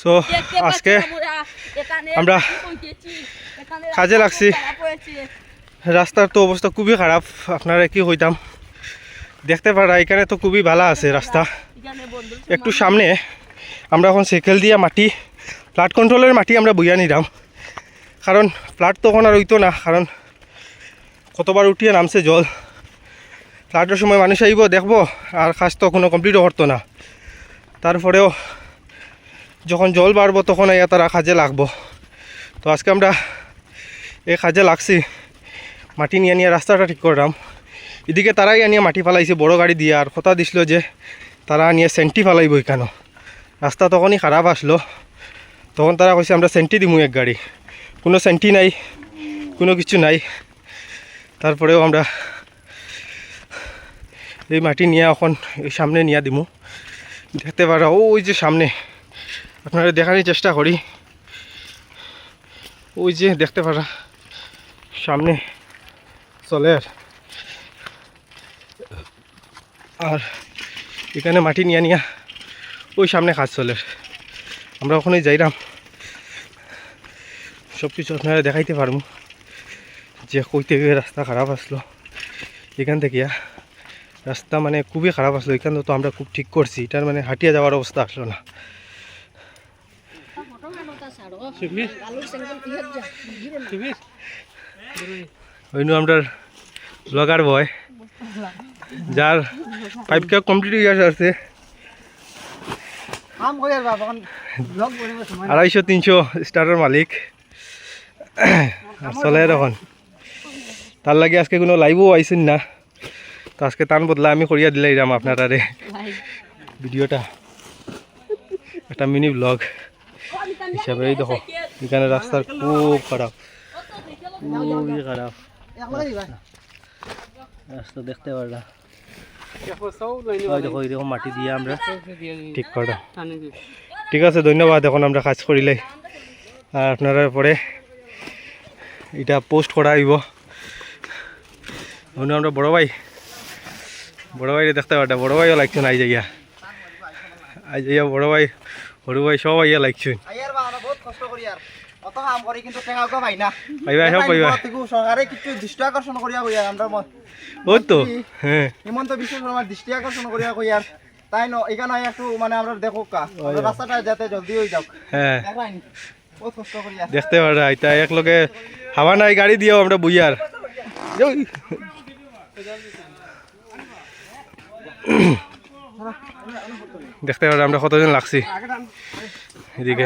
So আজকে আমরা কাজে লাগছি। রাস্তার তো অবস্থা খুবই খারাপ আপনারা কি হইতাম? দেখতে পারা এখানে তো খুবই ভালো আছে রাস্তা। একটু সামনে আমরা এখন সাইকেল দিয়ে মাটি ফ্লাড কন্ট্রোলের মাটি আমরা বইয়া নিলাম। কারণ ফ্লাড তখন আর হইতো না কারণ কতবার উঠিয়ে নামছে জল। ফ্লাডের সময় মানুষ আইব দেখব আর কাজ তো কোনো কমপ্লিটও করতো না। তারপরেও যখন জল বাড়বো তখন আইয়া তারা কাজে লাগবো। তো আজকে আমরা এই কাজে লাগছি। মাটি নিয়ে নিয়ে রাস্তাটা ঠিক করলাম। এদিকে তারাই আনিয়ে মাটি ফালাইছে, বড় গাড়ি দিয়ে। আর কথা দিছিল যে তারা নিয়ে সেন্টি ফালাইব কেন রাস্তা তখনই খারাপ আসলো। তখন তারা কইছে, আমরা সেন্টি দিমু এক গাড়ি। কোনো সেন্টি নাই, কোনো কিছু নাই। তারপরেও আমরা এই মাটি নিয়ে এখন এই সামনে নিয়ে দিমু। দেখতে পারা, ওই যে সামনে আপনারা দেখানোর চেষ্টা করি। ওই যে দেখতে পারা, সামনে চলে আর। এখানে মাটি নিয়ে নিয়া ওই সামনে কাজ চলে। আমরা ওখানে যাইলাম। সব কিছু আপনারা দেখাইতে পারব। যে কই থেকে রাস্তা খারাপ আসলো। এখান থেকে রাস্তা মানে খুবই খারাপ আসলো। এখান তো আমরা খুব ঠিক করছি। এটার মানে হাঁটিয়ে যাওয়ার অবস্থা আসলো না। ওইনু আমরা ব্লগার বয় যার পাইপ কে কমপ্লিট হয়ে গেছে সময় আড়াইশো তিনশো স্টারের মালিক। চলে তখন তার লাগে আজকে কোনো লাইভও আইসেন না। তো আজকে তান বদলা আমি করিয়া দিলে এরাম আপনারা ভিডিওটা একটা মিনি ব্লগ হিসাবে এই দেখো, এখানে রাস্তার খুব খারাপ। খুবই খারাপ। রাস্তা দেখতে পারলাম দেখো দেখো মাটি আমরা ঠিক ঠিক আছে, ধন্যবাদ। এখন আমরা কাজ করিলে। আর আপনারা পরে এটা পোস্ট করা হইব। অন্য আমরা বড় ভাই। বড় ভাই দেখতে পারটা বড় ভাইও লাগছেন আই যাইয়া আই বড় ভাই, সরু ভাই সব আইয়া লাগছেন আইয়ার বা আমরা বহুত কষ্ট করি আর। অত কাম করি কিন্তু টেকা উকা পাই না। সব সরকারে কিছু দৃষ্টি আকর্ষণ করিয়া কই আর আমরা ওই তো হ্যাঁ হিমন্ত বিশ্ব শর্মার দৃষ্টি আকর্ষণ করিয়া কই আর তাই ন এখানে একটু মানে আমরা দেখো কা। রাস্তাটা যাতে জলদি হয়ে যাক হ্যাঁ বহুত কষ্ট করি আর দেখতে পারা এটা একলগে হাওয়া নাই গাড়ি দিয়েও আমরা বুঝার দেখতে পারা আমরা কতজন লাগছি। এদিকে।